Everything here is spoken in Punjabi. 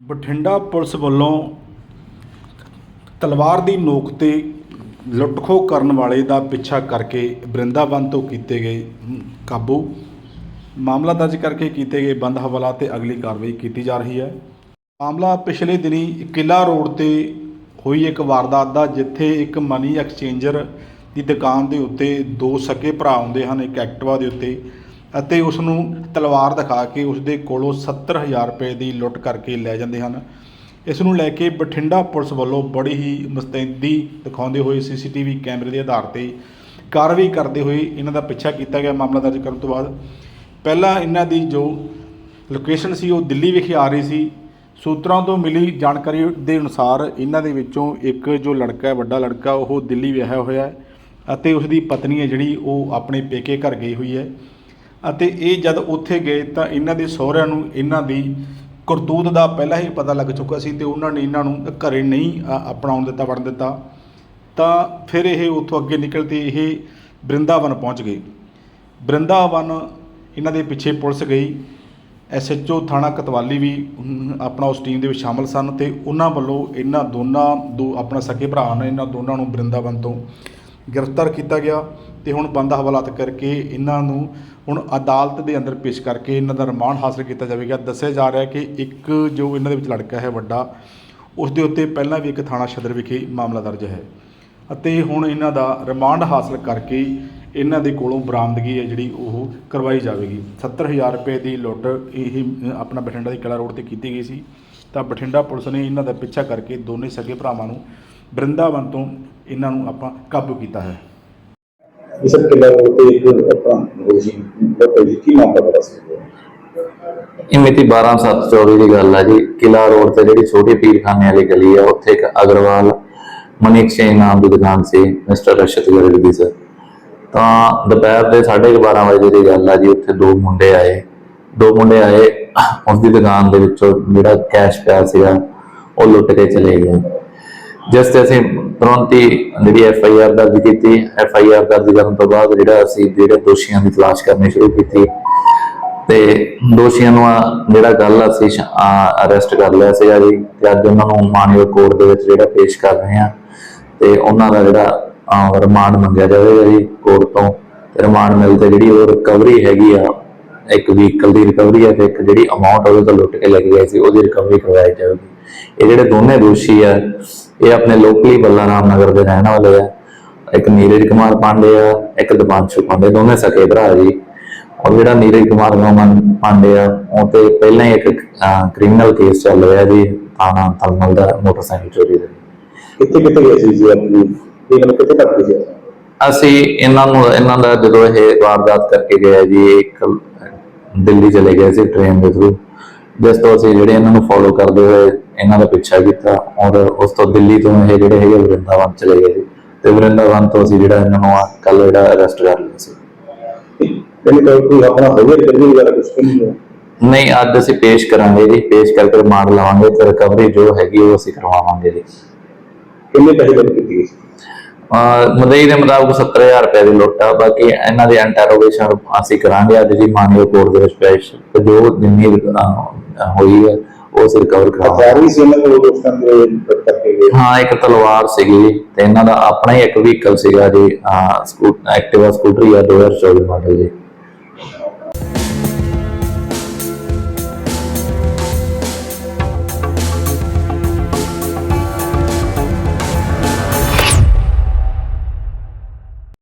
ਬਠਿੰਡਾ ਪੁਲਿਸ ਵੱਲੋਂ ਤਲਵਾਰ ਦੀ ਨੋਕ ਤੇ ਲੁੱਟਖੋ ਕਰਨ ਵਾਲੇ ਦਾ ਪਿੱਛਾ ਕਰਕੇ ਬ੍ਰਿੰਦਾਵਨ ਤੋਂ ਕੀਤੇ ਗਏ ਕਾਬੂ। ਮਾਮਲਾ ਦਰਜ ਕਰਕੇ ਕੀਤੇ ਗਏ ਬੰਦ ਹਵਾਲਾ ਤੇ ਅਗਲੀ ਕਾਰਵਾਈ ਕੀਤੀ ਜਾ ਰਹੀ ਹੈ। ਮਾਮਲਾ ਪਿਛਲੇ ਦਿਨੀ ਕਿਲਾ ਰੋਡ ਤੇ ਹੋਈ ਇੱਕ ਵਾਰਦਾਤ ਦਾ, ਜਿੱਥੇ ਇੱਕ ਮਨੀ ਐਕਸਚੇਂਜਰ ਦੀ ਦੁਕਾਨ ਦੇ ਉੱਤੇ ਦੋ ਸਕੇ ਭਰਾ ਆਉਂਦੇ ਹਨ, ਇੱਕ ਐਕਟਿਵਾ ਦੇ ਉੱਤੇ ਅਤੇ ਉਸ ਨੂੰ ਤਲਵਾਰ ਦਿਖਾ ਕੇ ਉਸ ਦੇ ਕੋਲੋਂ 70000 ਰੁਪਏ ਦੀ ਲੁੱਟ ਕਰਕੇ ਲੈ ਜਾਂਦੇ ਹਨ। ਇਸ ਨੂੰ ਲੈ ਕੇ ਬਠਿੰਡਾ ਪੁਲਿਸ ਵੱਲੋਂ ਬੜੀ ਹੀ ਮੁਸਤੈਦੀ ਦਿਖਾਉਂਦੇ ਹੋਏ ਸੀਸੀਟੀਵੀ ਕੈਮਰੇ ਦੇ ਆਧਾਰ ਤੇ ਕਾਰਵਾਈ ਕਰਦੇ ਹੋਏ ਇਹਨਾਂ ਦਾ ਪਿੱਛਾ ਕੀਤਾ ਗਿਆ ਮਾਮਲਾ ਦਰਜ ਕਰਨ ਤੋਂ ਬਾਅਦ। ਪਹਿਲਾਂ ਇਹਨਾਂ ਦੀ ਜੋ ਲੋਕੇਸ਼ਨ ਸੀ, ਉਹ ਦਿੱਲੀ ਵਿਖੇ ਆ ਰਹੀ ਸੀ। ਸੂਤਰਾਂ ਤੋਂ ਮਿਲੀ ਜਾਣਕਾਰੀ ਦੇ ਅਨੁਸਾਰ ਇਹਨਾਂ ਦੇ ਵਿੱਚੋਂ ਇੱਕ ਜੋ ਲੜਕਾ ਹੈ, ਵੱਡਾ ਲੜਕਾ, ਉਹ ਦਿੱਲੀ ਵਿਆਹਿਆ ਹੋਇਆ ਹੈ ਅਤੇ ਉਸ ਦੀ ਪਤਨੀ ਹੈ ਜਿਹੜੀ, ਉਹ ਆਪਣੇ ਪੇਕੇ ਘਰ ਗਈ ਹੋਈ ਹੈ। ਅਤੇ ਇਹ ਜਦ ਉੱਥੇ ਗਏ ਤਾਂ ਇਹਨਾਂ ਦੇ ਸਹੁਰਿਆਂ ਨੂੰ ਇਹਨਾਂ ਦੀ ਕਰਤੂਤ ਦਾ ਪਹਿਲਾਂ ਹੀ ਪਤਾ ਲੱਗ ਚੁੱਕਾ ਸੀ ਤੇ ਉਹਨਾਂ ਨੇ ਇਹਨਾਂ ਨੂੰ ਘਰੇ ਨਹੀਂ ਅਪਣਾਉਣ ਦਿੱਤਾ, ਵੜਨ ਦਿੱਤਾ। ਤਾਂ ਫਿਰ ਇਹ ਉੱਥੋਂ ਅੱਗੇ ਨਿਕਲ ਤੇ ਇਹ ਬ੍ਰਿੰਦਾਵਨ ਪਹੁੰਚ ਗਏ। ਬ੍ਰਿੰਦਾਵਨ ਇਹਨਾਂ ਦੇ ਪਿੱਛੇ ਪੁਲਿਸ ਗਈ। ਐਸਐਚਓ ਥਾਣਾ ਕਤਵਾਲੀ ਵੀ ਆਪਣਾ ਉਸ ਟੀਮ ਦੇ ਵਿੱਚ ਸ਼ਾਮਲ ਸਨ ਤੇ ਉਹਨਾਂ ਵੱਲੋਂ ਇਹਨਾਂ ਦੋਨਾਂ ਦੋ, ਆਪਣਾ ਸਕੇ ਭਰਾ ਨੇ ਇਹਨਾਂ ਦੋਨਾਂ ਨੂੰ ਬ੍ਰਿੰਦਾਵਨ ਤੋਂ ਗ੍ਰਿਫਤਾਰ ਕੀਤਾ ਗਿਆ ਤੇ ਹੁਣ ਬੰਦ ਹਵਾਲਾਤ ਕਰਕੇ ਇਹਨਾਂ ਨੂੰ ਹੁਣ ਅਦਾਲਤ ਦੇ ਅੰਦਰ ਪੇਸ਼ ਕਰਕੇ ਇਹਨਾਂ ਦਾ ਰਿਮਾਂਡ ਹਾਸਲ ਕੀਤਾ ਜਾਵੇਗਾ। ਦੱਸਿਆ ਜਾ ਰਿਹਾ ਕਿ ਇੱਕ ਜੋ ਇਹਨਾਂ ਦੇ ਵਿੱਚ ਲੜਕਾ ਹੈ, ਵੱਡਾ, ਉਸ ਦੇ ਉੱਤੇ ਪਹਿਲਾਂ ਵੀ ਇੱਕ ਥਾਣਾ ਸਦਰ ਵਿਖੇ ਮਾਮਲਾ ਦਰਜ ਹੈ ਅਤੇ ਹੁਣ ਇਹਨਾਂ ਦਾ ਰਿਮਾਂਡ ਹਾਸਲ ਕਰਕੇ ਇਹਨਾਂ ਦੇ ਕੋਲੋਂ ਬਰਾਮਦਗੀ ਹੈ ਜਿਹੜੀ ਉਹ ਕਰਵਾਈ ਜਾਵੇਗੀ। 70000 ਰੁਪਏ ਦੀ ਲੁੱਟ ਇਹ ਆਪਣਾ ਬਠਿੰਡਾ ਦੀ ਕਿਲਾ ਰੋਡ ਤੇ ਕੀਤੀ ਗਈ ਸੀ। ਤਾਂ ਬਠਿੰਡਾ ਪੁਲਿਸ ਨੇ ਇਹਨਾਂ ਦਾ ਪਿੱਛਾ ਕਰਕੇ ਦੋਨੇ ਸਗੇ ਭਰਾਵਾਂ ਨੂੰ ਬ੍ਰਿੰਦਾਵਨ ਤੋਂ ਇਹਨਾਂ ਨੂੰ ਆਪਾਂ ਕਾਬੂ ਕੀਤਾ ਹੈ। ਇਹ ਸਭ ਕਿਲਾ ਰੋਡ ਤੇ ਇੱਕ ਆਪਣਾ ਹੋਈ ਸੀ ਬਹੁਤ ਇਹ ਮਿਤੀ 12/7/24 ਦੀ ਗੱਲ ਹੈ ਜੀ ਕਿਲਾ ਰੋਡ ਤੇ ਜਿਹੜੀ ਛੋਟੀ ਪੀਰਖਾਨੇ ਵਾਲੀ ਗਲੀ ਹੈ ਉੱਥੇ ਇੱਕ ਅਗਰਵਾਲ ਮਨੀ ਐਕਸਚੇਂਜ ਨਾਮ ਦੀ ਦੁਕਾਨ ਸੀ ਮਿਸਟਰ ਰਸ਼ਤ ਗਰਗ ਦੀ ਸਰ ਤਾਂ ਦੁਪਹਿਰ ਦੇ 12:30 ਵਜੇ ਦੀ ਗੱਲ ਆ ਜੀ ਉੱਥੇ ਦੋ ਮੁੰਡੇ ਆਏ ਦੋ ਮੁੰਡੇ ਆਏ ਉਸ ਦੀ ਦੁਕਾਨ ਦੇ ਵਿੱਚੋਂ ਜਿਹੜਾ ਕੈਸ਼ ਪਿਆ ਸੀਗਾ ਉਹ ਲੁੱਟ ਕੇ ਚਲੇ ਗਏ ਜਿਸ ਤੇ ਅਸੀਂ ਤੁਰੰਤ ਹੀ ਜਿਹੜੀ ਐਫ ਆਈ ਆਰ ਦਰਜ ਕੀਤੀ ਐਫ ਆਈ ਆਰ ਦਰਜ ਕਰਨ ਤੋਂ ਬਾਅਦ ਜਿਹੜਾ ਅਸੀਂ ਜਿਹੜੇ ਦੋਸ਼ੀਆਂ ਦੀ ਤਲਾਸ਼ ਕਰਨੀ ਸ਼ੁਰੂ ਕੀਤੀ, ਤੇ ਦੋਸ਼ੀਆਂ ਨੂੰ ਜਿਹੜਾ ਗੱਲ ਅਸੀਂ ਅਰੈਸਟ ਕਰ ਲਿਆ ਸੀਗਾ ਜੀ, ਤੇ ਅੱਜ ਉਹਨਾਂ ਨੂੰ ਮਾਨਯੋਗ ਕੋਰਟ ਦੇ ਵਿੱਚ ਜਿਹੜਾ ਪੇਸ਼ ਕਰ ਰਹੇ ਆ ਤੇ ਉਹਨਾਂ ਦਾ ਜਿਹੜਾ ਰਿਮਾਂਡ ਮੰਗਿਆ ਜਾਵੇਗਾ ਜੀ ਕੋਰਟ ਤੋਂ ਰਿਮਾਂਡ ਮਿਲ ਤੇ ਜਿਹੜੀ ਉਹ ਰਿਕਵਰੀ ਹੈਗੀ ਆ, ਇੱਕ ਵਹੀਕਲ ਦੀ ਰਿਕਵਰੀ ਹੈ ਤੇ ਇੱਕ ਜਿਹੜੀ ਅਮਾਉਂਟ ਉਹਦੇ ਤੋਂ ਲੁੱਟ ਕੇ ਲੈ ਕੇ ਗਏ ਸੀ, ਉਹਦੀ ਰਿਕਵਰੀ ਕਰਵਾਈ ਜਾਵੇਗੀ। ਇਹ ਜਿਹੜੇ ਦੋਨੇ ਦੋਸ਼ੀ ਆ ਇਹ ਆਪਣੇ ਲੋਕਲੀ ਬੱਲਾਰਾਮ ਨਗਰ ਦੇ ਰਹਿਣ ਵਾਲੇ ਆ। ਇੱਕ ਨੀਰਜ ਕੁਮਾਰ ਪਾਂਡੇ ਆ ਇੱਕ ਦਿਪਾਂਸ਼ੂ ਪਾਂਡੇ ਦੋਨੇ ਸਕੇ ਭਰਾ ਜੀ। ਔਰ ਜਿਹੜਾ ਨੀਰਜ ਕੁਮਾਰ ਗਮਨ ਪਾਂਡੇ ਆ ਉਹ ਤੇ ਪਹਿਲਾਂ ਹੀ ਇੱਕ ਕ੍ਰਿਮੀਨਲ ਕੇਸ ਚੱਲ ਰਿਹਾ ਜੀ ਥਾਣਾ ਤਲਮਲ ਦਾ ਮੋਟਰਸਾਈਕਲ ਚੋਰੀ ਦਾ। ਕਿੱਥੇ ਕਿੱਥੇ ਗਏ ਸੀ ਜੀ ਆਪਣੀ? ਇਹ ਗੱਲ ਕਿੱਥੇ ਤੱਕ ਗਈ ਅਸੀਂ ਇਹਨਾਂ ਨੂੰ ਇਹਨਾਂ ਦਾ ਜਦੋਂ ਇਹ ਵਾਰਦਾਤ ਕਰਕੇ ਗਏ ਜੀ ਇੱਕ ਦਿੱਲੀ ਚਲੇ ਗਏ ਸੀ ਟ੍ਰੇਨ ਦੇ ਥਰੂ ਜਿਸ ਤੋਂ ਅਸੀਂ ਜਿਹੜੇ ਇਹਨਾਂ ਨੂੰ ਫੋਲੋ ਕਰਦੇ ਹੋਏ ਇਹਨਾਂ ਦਾ ਪਿੱਛਾ ਕੀਤਾ ਔਰ ਉਸ ਤੋਂ ਦਿੱਲੀ ਤੋਂ ਇਹ ਜਿਹੜੇ ਹੈਗੇ ਵਰਿੰਦਾਵਨ ਚਲੇ ਗਏ ਜੀ ਤੇ ਵਰਿੰਦਾਵਨ ਤੋਂ ਅਸੀਂ ਜਿਹੜਾ ਇਹਨਾਂ ਨੂੰ ਕੱਲ ਜਿਹੜਾ ਅਰੈਸਟ ਕਰ ਲਿਆ ਸੀ। ਤਾਂ ਕੋਈ ਆਪਣਾ ਹੋਵੇ ਕਰੀ ਵਾਲਾ ਕੁਝ ਨਹੀਂ ਨਹੀਂ ਅੱਜ ਅਸੀਂ ਪੇਸ਼ ਕਰਾਂਗੇ ਜੀ। ਪੇਸ਼ ਕਰਕੇ ਰਿਮਾਂਡ ਲਵਾਂਗੇ ਤੇ ਰਿਕਵਰੀ ਜੋ ਹੈਗੀ ਉਹ ਅਸੀਂ ਕਰਵਾਵਾਂਗੇ ਜੀ। ਕਿੰਨੇ ਪੈਸੇ ਬਣ ਕੀਤੀ ਅਹ ਮਦਈ ਦੇ ਮੁਤਾਬਕ 70000 ਰੁਪਏ ਦੀ ਲੁੱਟ ਆ। ਬਾਕੀ ਇਹਨਾਂ ਦੀ ਇੰਟਰੋਗੇਸ਼ਨ ਅਸੀਂ ਕਰਾਂਗੇ। ਅੱਜ ਦੀ ਮਾਨਯੋਗ ਕੋਰਟ ਦੇ ਵਿੱਚ ਪੇਸ਼ ਤੇ ਜੋ ਜਿੰਨੀ ਹੋਈ ਹੈ ਉਹ ਅਸੀਂ ਰਿਕਵਰ ਕਰਾਂਗੇ ਹਥਿਆਰ ਵੀ ਸੀ ਇਹਨਾਂ ਕੋਲ ਦੋਸਤਾਂ ਦੇ ਲੁੱਟ ਕਰਕੇ ਗਏ। ਹਾਂ ਇੱਕ ਤਲਵਾਰ ਸੀਗੀ ਤੇ ਇਹਨਾਂ ਦਾ ਆਪਣਾ ਹੀ ਇੱਕ ਵਹੀਕਲ ਸੀਗਾ ਜੀ ਸਕੂਟ ਐਕਟਿਵਾ ਸਕੂਟਰੀ ਆ 2024 ਮਾਡਲ ਜੀ